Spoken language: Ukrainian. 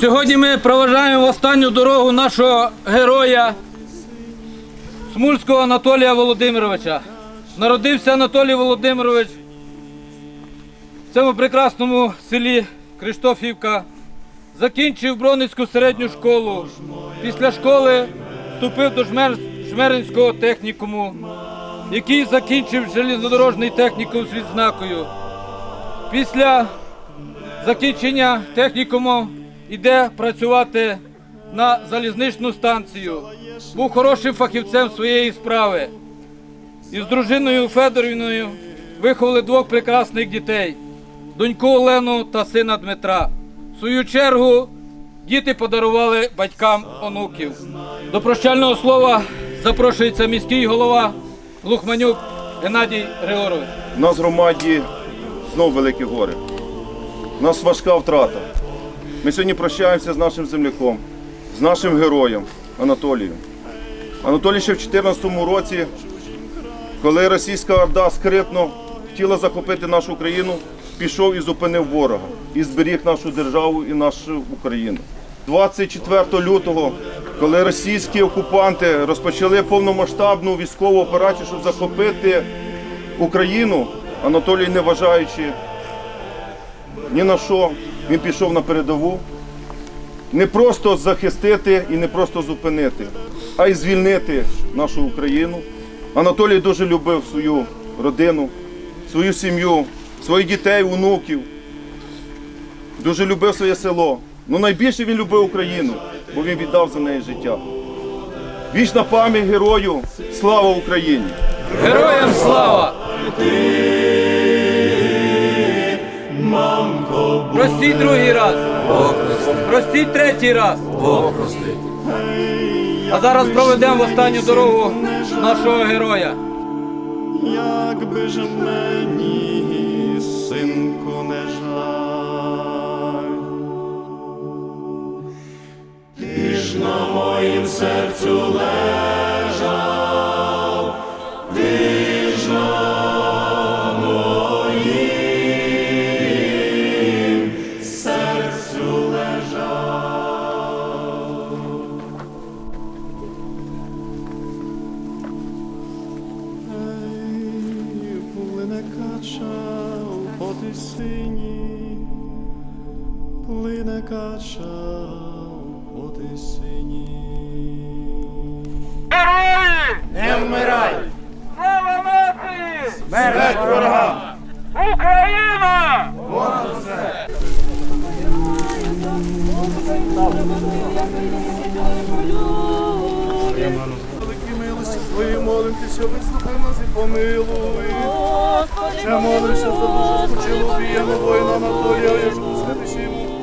Сьогодні ми проважаємо в останню дорогу нашого героя Смульського Анатолія Володимировича. Народився Анатолій Володимирович в цьому прекрасному селі Криштофівка. Закінчив Броницьку середню школу. Після школи вступив до Жмеринського технікуму, який закінчив железнодорожний технікум з відзнакою. Після закінчення технікуму йде працювати на залізничну станцію. Був хорошим фахівцем своєї справи. І з дружиною Федорівною виховали двох прекрасних дітей доньку Олену та сина Дмитра. В свою чергу діти подарували батькам онуків. До прощального слова запрошується міський голова Лухманюк Геннадій Григорович. У нас громаді знов великі гори. У нас важка втрата. Ми сьогодні прощаємося з нашим земляком, з нашим героєм Анатолієм. Анатолій ще в 2014 році, коли російська орда скритно хотіла захопити нашу країну, пішов і зупинив ворога і зберіг нашу державу і нашу Україну. 24 лютого, коли російські окупанти розпочали повномасштабну військову операцію, щоб захопити Україну, Анатолій, не вважаючи ні на що, він пішов на передову. Не просто захистити і не просто зупинити, а й звільнити нашу Україну. Анатолій дуже любив свою родину, свою сім'ю, своїх дітей, онуків. Дуже любив своє село. Ну найбільше він любив Україну, бо він віддав за неї життя. Вічна пам'ять герою! Слава Україні! Героям слава! Простіть другий раз. Простіть третій раз. А зараз проведемо останню дорогу нашого героя. Якби ж мені, синку, не жаль, ти ж на моїм серцю лежав, кача по тисині, плине кача по тисині. Не вмирай! Слава нації! Смерть ворога! Україна! Великі милості твої молимтеся, вислухай нас і помилуй. Ще молився за душу спочилу віяну воїна Анатолія, я ж пуститися йому.